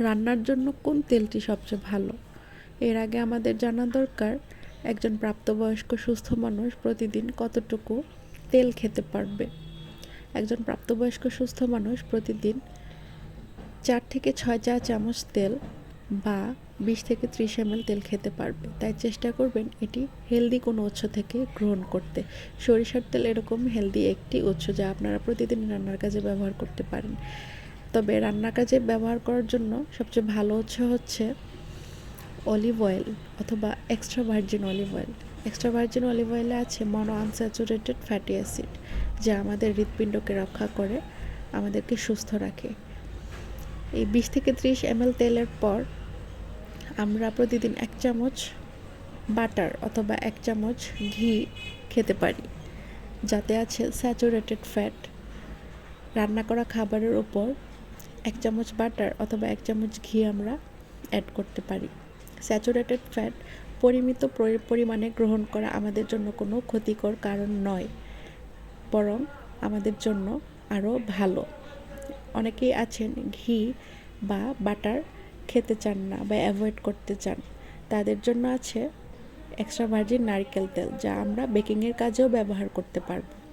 রান্নার জন্য কোন তেলটি সবচেয়ে ভালো? এর আগে আমাদের জানা দরকার, একজন প্রাপ্তবয়স্ক সুস্থ মানুষ প্রতিদিন কতটুকু তেল খেতে পারবে? একজন প্রাপ্তবয়স্ক সুস্থ মানুষ প্রতিদিন চার থেকে ছয় চা চামচ তেল বা বিশ থেকে ত্রিশ এম তেল খেতে পারবে। তাই চেষ্টা করবেন এটি হেলদি কোনো উৎস থেকে গ্রহণ করতে। সরিষার তেল এরকম হেলদি একটি উৎস যা আপনারা প্রতিদিন রান্নার কাজে ব্যবহার করতে পারেন। তবে রান্নার কাজে ব্যবহার করার জন্য সবচেয়ে ভালো উৎস হচ্ছে অলিভ অয়েল অথবা extra virgin olive oil extra virgin olive অয়েলে আছে মনো আনস্যাচুরেটেড ফ্যাটি অ্যাসিড যা আমাদের হৃৎপিণ্ডকে রক্ষা করে, আমাদেরকে সুস্থ রাখে। এই বিশ থেকে ত্রিশ এম তেলের পর আমরা প্রতিদিন এক চামচ বাটার অথবা এক চামচ ঘি খেতে পারি, যাতে আছে স্যাচুরেটেড ফ্যাট রান্না করা খাবারের উপর এক চামচ বাটার অথবা এক চামচ ঘি আমরা অ্যাড করতে পারি। স্যাচুরেটেড ফ্যাট পরিমিত পরি- পরিমাণে গ্রহণ করা আমাদের জন্য কোনো ক্ষতিকর কারণ নয়, বরং আমাদের জন্য আরও ভালো। অনেকেই আছেন ঘি বা বাটার খেতে চান না বা অ্যাভয়েড করতে চান। তাদের জন্য আছে এক্সট্রা ভার্জিন নারকেল তেল যা আমরা বেকিংয়ের কাজেও ব্যবহার করতে পারব।